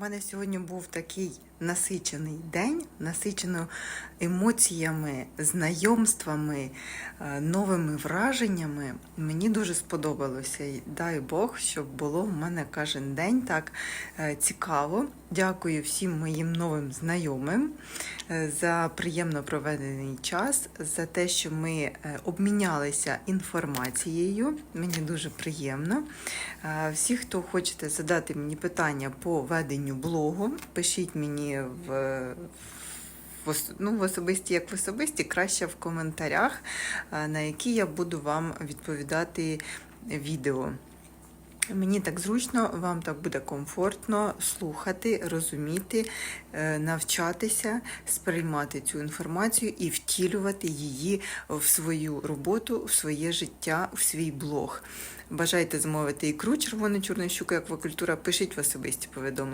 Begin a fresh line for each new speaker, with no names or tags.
Мене сьогодні був такий насичений день, насичено емоціями, знайомствами, е, новими враженнями. Мені дуже сподобалося. Дай Бог, щоб було в мене кожен день так е, цікаво. Дякую всім моїм новим знайомим е, за приємно проведений час, за те, що ми обмінялися інформацією. Мені дуже приємно. Всі, хто хочете задати мені питання по веденню блогу, пишіть мені в. В, ну, в особисті, як в особисті, краще в коментарях, е, на які я буду вам відповідати відео. Мені так зручно, вам так буде комфортно слухати, розуміти, е, навчатися, сприймати цю інформацію і втілювати її в свою роботу, в своє життя, в свій блог. Бажаєте замовити ікру червону чорну щуку, аквакультура, пишіть в особисті повідомлення.